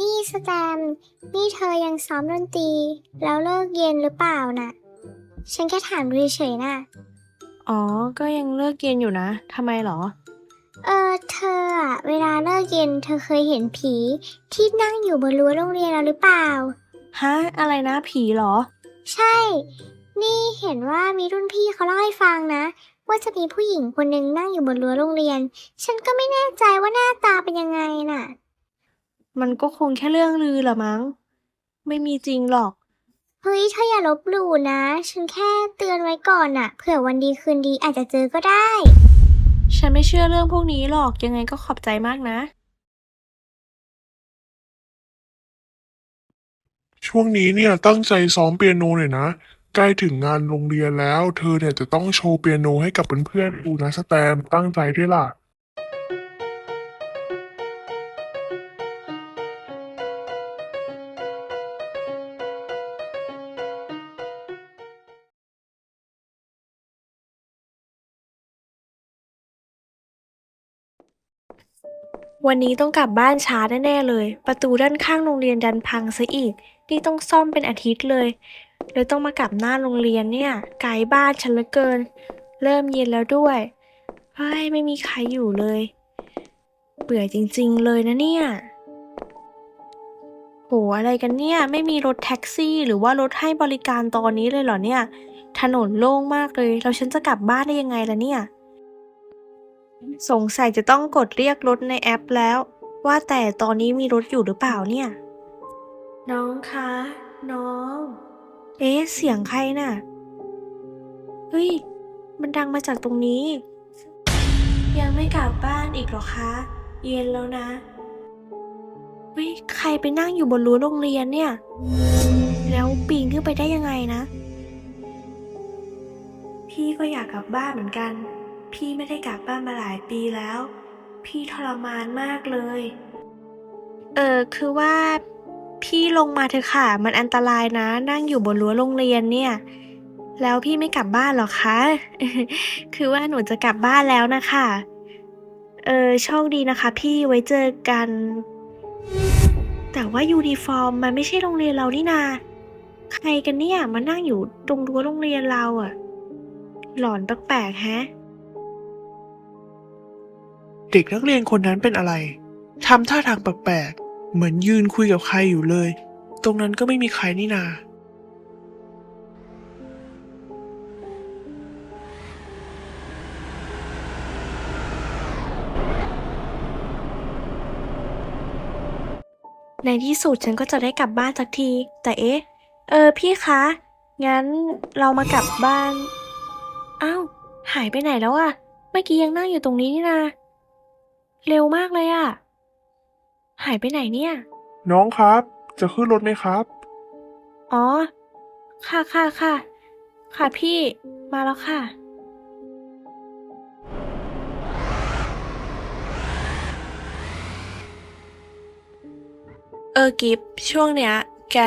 นี่สแตมป์นี่เธอยังซ้อมดนตรี แล้วเลิกเย็นหรือเปล่าน่ะ ฉันแค่ถามดูเฉยๆน่ะ อ๋อ ก็ยังเลิกเรียนอยู่นะ ทำไมเหรอ เออ เธออะเวลาเลิกเย็นเธอเคยเห็นผีที่นั่งอยู่บนรั้วโรงเรียนเราหรือเปล่า ฮะ อะไรนะ ผีเหรอ ใช่ นี่เห็นว่ามีรุ่นพี่เขาเล่าให้ฟังนะ ว่าจะมีผู้หญิงคนหนึ่งนั่งอยู่บนรั้วโรงเรียน ฉันก็ไม่แน่ใจว่าหน้าตาเป็นยังไงน่ะ มันก็คงแค่เรื่องลือละมั้ง ไม่มีจริงหรอก เฮ้ยเธออย่าลบหลู่นะ ฉันแค่เตือนไว้ก่อนน่ะเผื่อวันดีคืนดีอาจจะเจอก็ได้ ฉันไม่เชื่อเรื่องพวกนี้หรอก ยังไงก็ขอบใจมากนะ ช่วงนี้เนี่ยตั้งใจซ้อมเปียโนหน่อยนะ ใกล้ถึงงานโรงเรียนแล้ว เธอเนี่ยจะต้องโชว์เปียโนให้กับเพื่อนๆดูนะสแตมป์ตั้งใจด้วยล่ะ วันนี้ต้องกลับบ้านช้าแน่ๆเลย ประตูด้านข้างโรงเรียนดันพังซะอีก นี่ต้องซ่อมเป็นอาทิตย์เลยเลยต้องมากลับหน้าโรงเรียนเนี่ยไกลบ้านฉันเหลือเกิน เริ่มเย็นแล้วด้วยเฮ้ยไม่มีใครอยู่เลย เบื่อจริงๆเลยนะเนี่ยโหอะไรกันเนี่ยไม่มีรถแท็กซี่ หรือว่ารถให้บริการตอนนี้เลยเหรอเนี่ย ถนนโล่งมากเลย แล้วฉันจะกลับบ้านได้ยังไงล่ะเนี่ย สงสัยจะต้องกดเรียกรถในแอปแล้ว ว่าแต่ตอนนี้มีรถอยู่หรือเปล่าเนี่ย น้องคะ น้อง เอ๊ะ เสียงใครน่ะ เฮ้ย มันดังมาจากตรงนี้ ยังไม่กลับบ้านอีกเหรอคะ เย็นแล้วนะเฮ้ยใครไปนั่งอยู่บนรั้วโรงเรียนเนี่ย แล้วปีนขึ้นไปได้ยังไงนะ พี่ก็อยากกลับบ้านเหมือนกัน พี่ไม่ได้กลับบ้านมาหลายปีแล้ว พี่ทรมานมากเลย เออคือว่า พี่ลงมาเถอะค่ะ มันอันตรายนะ นั่งอยู่บนรั้วโรงเรียนเนี่ย แล้วพี่ไม่กลับบ้านหรอคะ คือว่าหนูจะกลับบ้านแล้วนะคะ เออโชคดีนะคะ พี่ไว้เจอกัน แต่ว่ายูนิฟอร์มมันไม่ใช่โรงเรียนเรานี่นา ใครกันเนี่ยมานั่งอยู่ตรงรั้วโรงเรียนเราอะหลอนแปลกๆแฮะ เด็กนักเรียนคนนั้นเป็นอะไรทำท่าทางแปลกๆเหมือนยืนคุยกับใครอยู่เลย ตรงนั้นก็ไม่มีใครนี่นา ในที่สุดฉันก็จะได้กลับบ้านสักที แต่เอ๊ะ เออพี่คะ งั้นเรามากลับบ้าน อ้าว หายไปไหนแล้วอะเมื่อกี้ยังนั่งอยู่ตรงนี้นี่นา เร็วมากเลยอะหายไปไหนเนี่ย น้องครับ จะขึ้นรถไหมครับ อ๋อ ค่ะค่ะค่ะ ค่ะพี่ มาแล้วค่ะ เออกิฟช่วงเนี้ย แก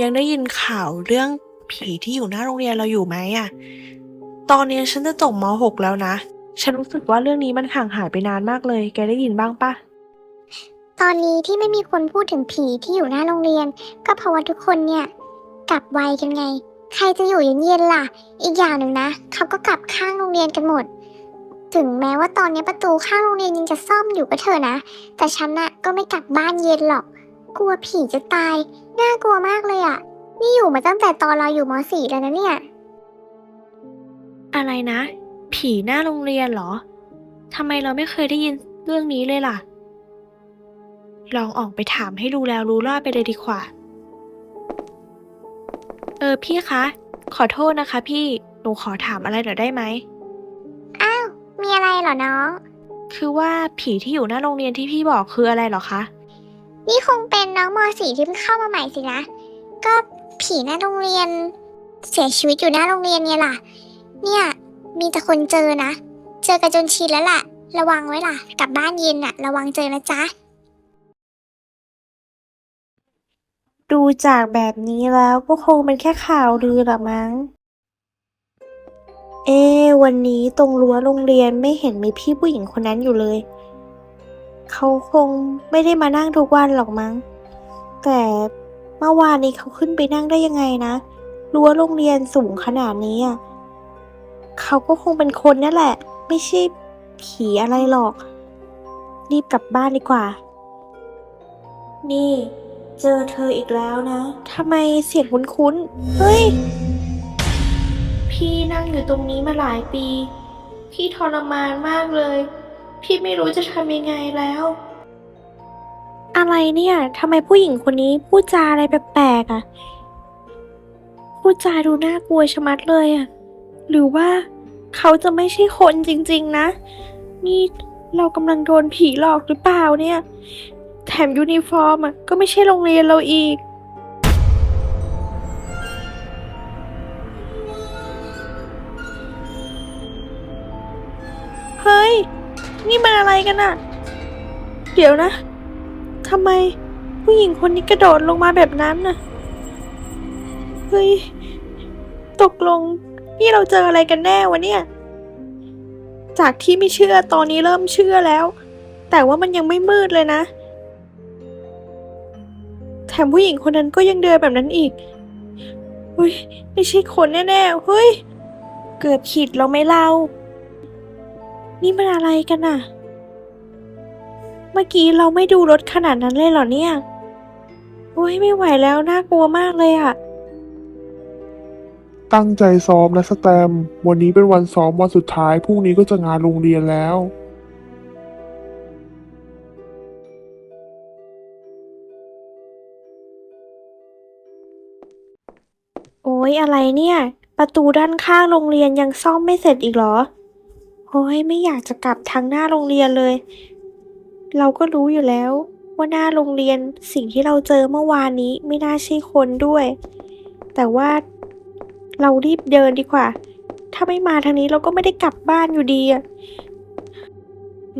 ยังได้ยินข่าวเรื่องผีที่อยู่หน้าโรงเรียนเราอยู่ไหมอะตอนนี้ฉันจะจบม .6 แล้วนะ ฉันรู้สึกว่าเรื่องนี้มันห่างหายไปนานมากเลย แกได้ยินบ้างปะตอนนี้ที่ไม่มีคนพูดถึงผีที่อยู่หน้าโรงเรียน ก็เพราะว่าทุกคนเนี่ย กลับไวกันไง ใครจะอยู่เย็นๆล่ะ อีกอย่างหนึ่งนะเขาก็กลับข้างโรงเรียนกันหมด ถึงแม้ว่าตอนนี้ประตูข้างโรงเรียนยังจะซ่อมอยู่ก็เถอะนะ แต่ฉันน่ะก็ไม่กลับบ้านเย็นหรอก กลัวผีจะตาย น่ากลัวมากเลยอะ่ะ นี่อยู่มาตั้งแต่ตอนเราอยู่ม .4 แล้วนะเนี่ย อะไรนะ ผีหน้าโรงเรียนเหรอ ทำไมเราไม่เคยได้ยินเรื่องนี้เลยล่ะ ลองออกไปถามให้รู้แล้วรู้รอดไปเลยดีกว่า เออพี่คะ ขอโทษนะคะพี่ หนูขอถามอะไรหน่อยได้ไหมมีอะไรเหรอน้อง คือว่าผีที่อยู่หน้าโรงเรียนที่พี่บอกคืออะไรเหรอคะ นี่คงเป็นน้องม .4 ที่เพิ่งเข้ามาใหม่สินะ ก็ผีหน้าโรงเรียน เสียชีวิตอยู่หน้าโรงเรียนเนี่ยล่ะ เนี่ย มีแต่คนเจอนะ เจอกันจนชินแล้วล่ะ ระวังไว้ล่ะ กลับบ้านเย็นน่ะ ระวังเจอนะจ๊ะ ดูจากแบบนี้แล้วก็คงเป็นแค่ข่าวลือละมั้ง เอ๊ะวันนี้ตรงรั้วโรงเรียนไม่เห็นมีพี่ผู้หญิงคนนั้นอยู่เลย เขาคงไม่ได้มานั่งทุกวันหรอกมั้ง แต่เมื่อวานนี้เขาขึ้นไปนั่งได้ยังไงนะ รั้วโรงเรียนสูงขนาดนี้อะ เขาก็คงเป็นคนนั่นแหละ ไม่ใช่ผีอะไรหรอก รีบกลับบ้านดีกว่า นี่ เจอเธออีกแล้วนะ ทำไมเสียงคุ้นๆ เฮ้ย พี่นั่งอยู่ตรงนี้มาหลายปี พี่ทรมานมากเลย พี่ไม่รู้จะทำยังไงแล้ว อะไรเนี่ยทำไมผู้หญิงคนนี้พูดจาอะไรแปลกๆอะ พูดจาดูน่ากลัวชะมัดเลยอะ หรือว่าเขาจะไม่ใช่คนจริง ๆ นะ นี่เรากำลังโดนผีหลอกหรือเปล่าเนี่ย แถมยูนิฟอร์มอะก็ไม่ใช่โรงเรียนเราอีก เฮ้ย นี่มันอะไรกันอะเดี๋ยวนะทำไมผู้หญิงคนนี้กระโดดลงมาแบบนั้นน่ะ เฮ้ย ตกลง นี่เราเจออะไรกันแน่วะเนี่ย จากที่ไม่เชื่อตอนนี้เริ่มเชื่อแล้ว แต่ว่ามันยังไม่มืดเลยนะ แถมผู้หญิงคนนั้นก็ยังเดินแบบนั้นอีกเฮ้ยไม่ใช่คนแน่ๆเฮ้ย เกือบขีดเราไหม่เล่า นี่มันอะไรกันน่ะเมื่อกี้เราไม่ดูรถขนาดนั้นเลยเหรอเนี่ยโอ้ยไม่ไหวแล้วน่ากลัวมากเลยอะ ตั้งใจซ้อมนะสแตม วันนี้เป็นวันซ้อมวันสุดท้าย พรุ่งนี้ก็จะงานโรงเรียนแล้ว โอ้ยอะไรเนี่ย ประตูด้านข้างโรงเรียนยังซ่อมไม่เสร็จอีกเหรอ โอ้ยไม่อยากจะกลับทางหน้าโรงเรียนเลย เราก็รู้อยู่แล้ว ว่าหน้าโรงเรียนสิ่งที่เราเจอเมื่อวานนี้ไม่น่าใช่คนด้วย แต่ว่า เรารีบเดินดีกว่า ถ้าไม่มาทางนี้เราก็ไม่ได้กลับบ้านอยู่ดีอะ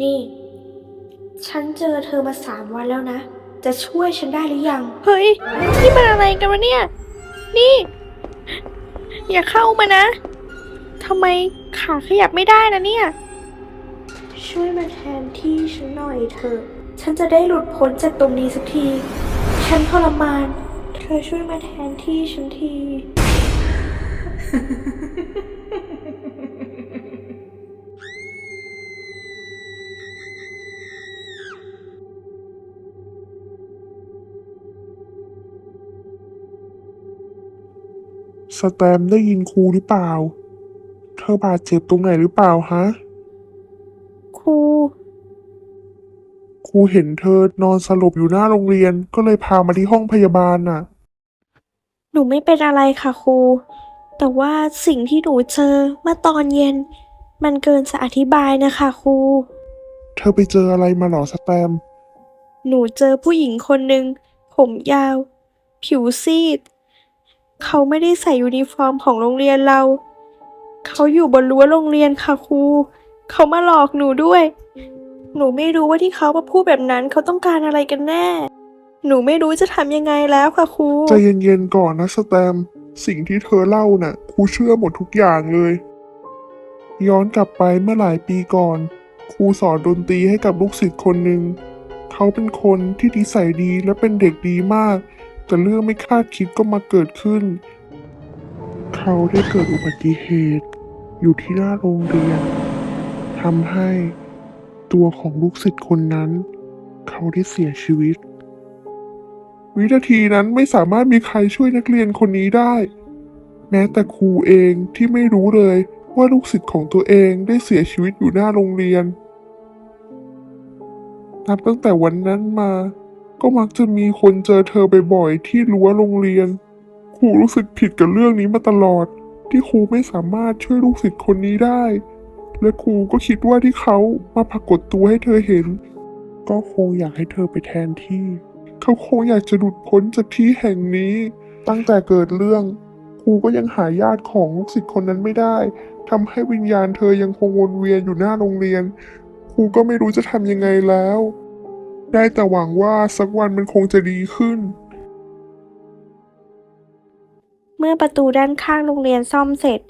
นี่ ฉันเจอเธอมาสามวันแล้วนะ จะช่วยฉันได้หรือยัง เฮ้ย นี่มันอะไรกันวะเนี่ย นี่ อย่าเข้ามานะทำไมขาขยับไม่ได้นะเนี่ย ช่วยมาแทนที่ฉันหน่อยเถอะ ฉันจะได้หลุดพ้นจากตรงนี้สักที ฉันทรมาน เธอช่วยมาแทนที่ฉันที สแตมป์ได้ยินครูหรือเปล่า เธอบาดเจ็บตรงไหนหรือเปล่าฮะ ครู ครูเห็นเธอนอนสลบอยู่หน้าโรงเรียนก็เลยพามาที่ห้องพยาบาลน่ะ หนูไม่เป็นอะไรค่ะครู แต่ว่าสิ่งที่หนูเจอเมื่อตอนเย็น มันเกินจะอธิบายนะคะครู เธอไปเจออะไรมาเหรอสแตมป์หนูเจอผู้หญิงคนหนึ่งผมยาว ผิวซีด เขาไม่ได้ใส่ยูนิฟอร์มของโรงเรียนเรา เขาอยู่บนรั้วโรงเรียนค่ะครู เขามาหลอกหนูด้วย หนูไม่รู้ว่าที่เขามาพูดแบบนั้นเขาต้องการอะไรกันแน่ หนูไม่รู้จะทำยังไงแล้วค่ะครู ใจเย็นๆก่อนนะสแตมป์ สิ่งที่เธอเล่าน่ะครูเชื่อหมดทุกอย่างเลย ย้อนกลับไปเมื่อหลายปีก่อน ครูสอนดนตรีให้กับลูกศิษย์คนหนึ่ง เขาเป็นคนที่นิสัยดีและเป็นเด็กดีมาก แต่เรื่องไม่คาดคิดก็มาเกิดขึ้น เขาได้เกิดอุบัติเหตุ อยู่ที่หน้าโรงเรียนทำให้ตัวของลูกศิษย์คนนั้น เขาได้เสียชีวิต วินาทีนั้นไม่สามารถมีใครช่วยนักเรียนคนนี้ได้ แม้แต่ครูเองที่ไม่รู้เลยว่าลูกศิษย์ของตัวเองได้เสียชีวิตอยู่หน้าโรงเรียน นับตั้งแต่วันนั้นมา ก็มักจะมีคนเจอเธอบ่อยๆที่รั้วโรงเรียน ครูรู้สึกผิดกับเรื่องนี้มาตลอด ที่ครูไม่สามารถช่วยลูกศิษย์คนนี้ได้ และครูก็คิดว่าที่เขามาปรากฏตัวให้เธอเห็น ก็คงอยากให้เธอไปแทนที่ เขาคงอยากจะหลุดพ้นจากที่แห่งนี้ ตั้งแต่เกิดเรื่องครูก็ยังหาญาติของลูกศิษย์คนนั้นไม่ได้ทำให้วิญญาณเธอยังคงวนเวียนอยู่หน้าโรงเรียนครูก็ไม่รู้จะทำยังไงแล้ว ได้แต่หวังว่าสักวันมันคงจะดีขึ้น เมื่อประตูด้านข้างโรงเรียนซ่อมเสร็จ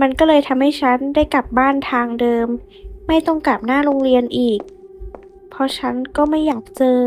มันก็เลยทำให้ฉันได้กลับบ้านทางเดิม ไม่ต้องกลับหน้าโรงเรียนอีก เพราะฉันก็ไม่อยากเจอ